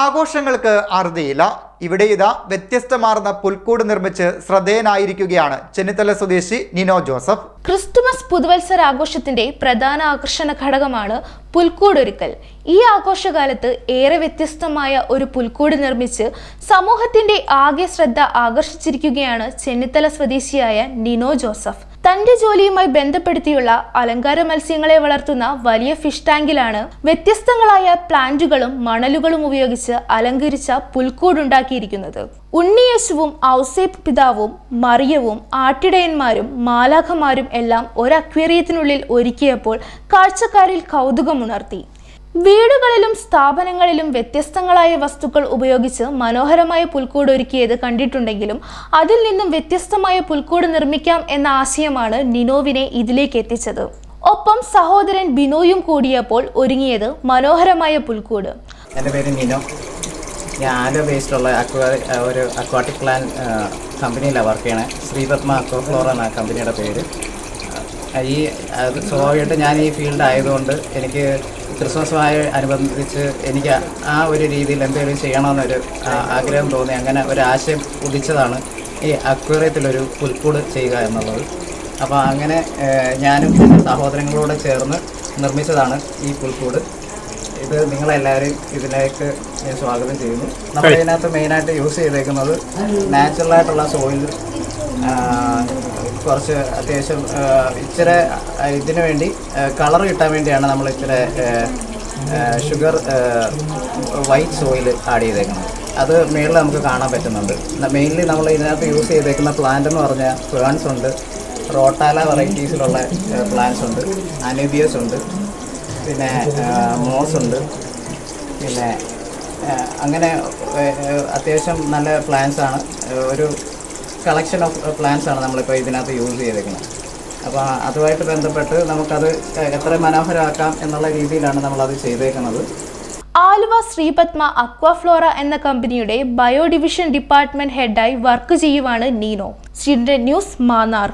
ആഘോഷങ്ങൾക്ക് അറുതിയില്ല ഇവിടെ ഇതാ വ്യത്യസ്തമാർന്ന പുൽക്കൂട് നിർമ്മിച്ച് ശ്രദ്ധേയനായിരിക്കുകയാണ് ചെന്നിത്തല സ്വദേശി നിനോ ജോസഫ്. ക്രിസ്തുമസ് പുതുവത്സര ആഘോഷത്തിന്റെ പ്രധാന ആകർഷണ ഘടകമാണ് പുൽക്കൂടൊരുക്കൽ. ഈ ആഘോഷകാലത്ത് ഏറെ വ്യത്യസ്തമായ ഒരു പുൽക്കൂട് നിർമ്മിച്ച് സമൂഹത്തിന്റെ ആകെ ശ്രദ്ധ ആകർഷിച്ചിരിക്കുകയാണ് ചെന്നിത്തല സ്വദേശിയായ നിനോ ജോസഫ്. തന്റെ ജോലിയുമായി ബന്ധപ്പെടുത്തിയുള്ള അലങ്കാര മത്സ്യങ്ങളെ വളർത്തുന്ന വലിയ ഫിഷ് ടാങ്കിലാണ് വ്യത്യസ്തങ്ങളായ പ്ലാന്റുകളും മണലുകളും ഉപയോഗിച്ച് അലങ്കരിച്ച പുൽക്കൂടുണ്ടാക്കിയിരിക്കുന്നത്. ഉണ്ണിയേശുവും ഔസേപ്പ് പിതാവും മറിയവും ആട്ടിടയന്മാരും മാലാഖമാരും എല്ലാം ഒരു അക്വേറിയത്തിനുള്ളിൽ ഒരുക്കിയപ്പോൾ കാഴ്ചക്കാരിൽ കൗതുകമുണർത്തി. വീടുകളിലും സ്ഥാപനങ്ങളിലും വ്യത്യസ്തങ്ങളായ വസ്തുക്കൾ ഉപയോഗിച്ച് മനോഹരമായ പുൽക്കൂട് ഒരുക്കിയത് കണ്ടിട്ടുണ്ടെങ്കിലും അതിൽ നിന്നും വ്യത്യസ്തമായ പുൽക്കൂട് നിർമ്മിക്കാം എന്ന ആശയമാണ് നിനോവിനെ ഇതിലേക്ക് എത്തിച്ചത്. ഒപ്പം സഹോദരൻ ബിനോയും കൂടിയപ്പോൾ ഒരുങ്ങിയത് മനോഹരമായ പുൽക്കൂട്. എന്റെ പേര് നിനോ. ഞാൻ ആലോ ബേസ്ഡുള്ള ഒരു അക്വാട്ടിക് പ്ലാൻ കമ്പനിയിലാണ് വർക്ക് ചെയ്യണേ. ശ്രീപത്മ അക്വാഫ്ലോർ എന്ന കമ്പനിയുടെ പേര്. ഈ സ്വാഭാവികമായിട്ട് ഞാൻ ഈ ഫീൽഡ് ആയതുകൊണ്ട് എനിക്ക് ക്രിസ്മസുമായി അനുബന്ധിച്ച് എനിക്ക് ആ ഒരു രീതിയിൽ എന്തെങ്കിലും ചെയ്യണമെന്നൊരു ആഗ്രഹം തോന്നി. അങ്ങനെ ഒരു ആശയം ഉദിച്ചതാണ് ഈ അക്വേറിയത്തിലൊരു പുൽക്കൂട് ചെയ്യുക എന്നുള്ളത്. അപ്പോൾ അങ്ങനെ ഞാനും എന്റെ സഹോദരങ്ങളോട് ചേർന്ന് നിർമ്മിച്ചതാണ് ഈ പുൽക്കൂട്. ഇത് നിങ്ങളെല്ലാവരും ഇതിലേക്ക് ഞാൻ സ്വാഗതം ചെയ്യുന്നു. നമ്മൾ ഇതിനകത്ത് മെയിനായിട്ട് യൂസ് ചെയ്തേക്കുന്നത് നാച്ചുറലായിട്ടുള്ള സോയിൽ കുറച്ച് അത്യാവശ്യം ഇച്ചിരി ഇതിനു വേണ്ടി കളർ കിട്ടാൻ വേണ്ടിയാണ് നമ്മൾ ഇച്ചിരി ഷുഗർ വൈറ്റ് സോയിൽ ആഡ് ചെയ്തേക്കുന്നത്. അത് മേളിൽ നമുക്ക് കാണാൻ പറ്റുന്നുണ്ട്. മെയിൻലി നമ്മൾ ഇതിനകത്ത് യൂസ് ചെയ്തേക്കുന്ന പ്ലാന്റ് എന്ന് പറഞ്ഞാൽ ഫേൺസ് ഉണ്ട് റോട്ടാല വെറൈറ്റീസിലുള്ള പ്ലാന്റ്സ് ഉണ്ട് അനേബിയസ് ഉണ്ട് പിന്നെ മോസ് ഉണ്ട് പിന്നെ അങ്ങനെ അത്യാവശ്യം നല്ല പ്ലാന്റ്സ് ആണ്. ഏ, ഒരു കളക്ഷൻ ഓഫ് പ്ലാന്റ്സ് ആണ് നമ്മളിപ്പോൾ ഇതിനകത്ത് യൂസ് ചെയ്തേക്കുന്നത്. അപ്പോൾ അതുമായിട്ട് ബന്ധപ്പെട്ട് നമുക്കത് എത്ര മനോഹരമാക്കാം എന്നുള്ള രീതിയിലാണ് നമ്മളത് ചെയ്തേക്കുന്നത്. ആലുവ ശ്രീപത്മ അക്വാഫ്ലോറ എന്ന കമ്പനിയുടെ ബയോ ഡിവിഷൻ ഡിപ്പാർട്ട്മെന്റ് ഹെഡായി വർക്ക് ചെയ്യുവാണ് നീനോ. Student news Mannar.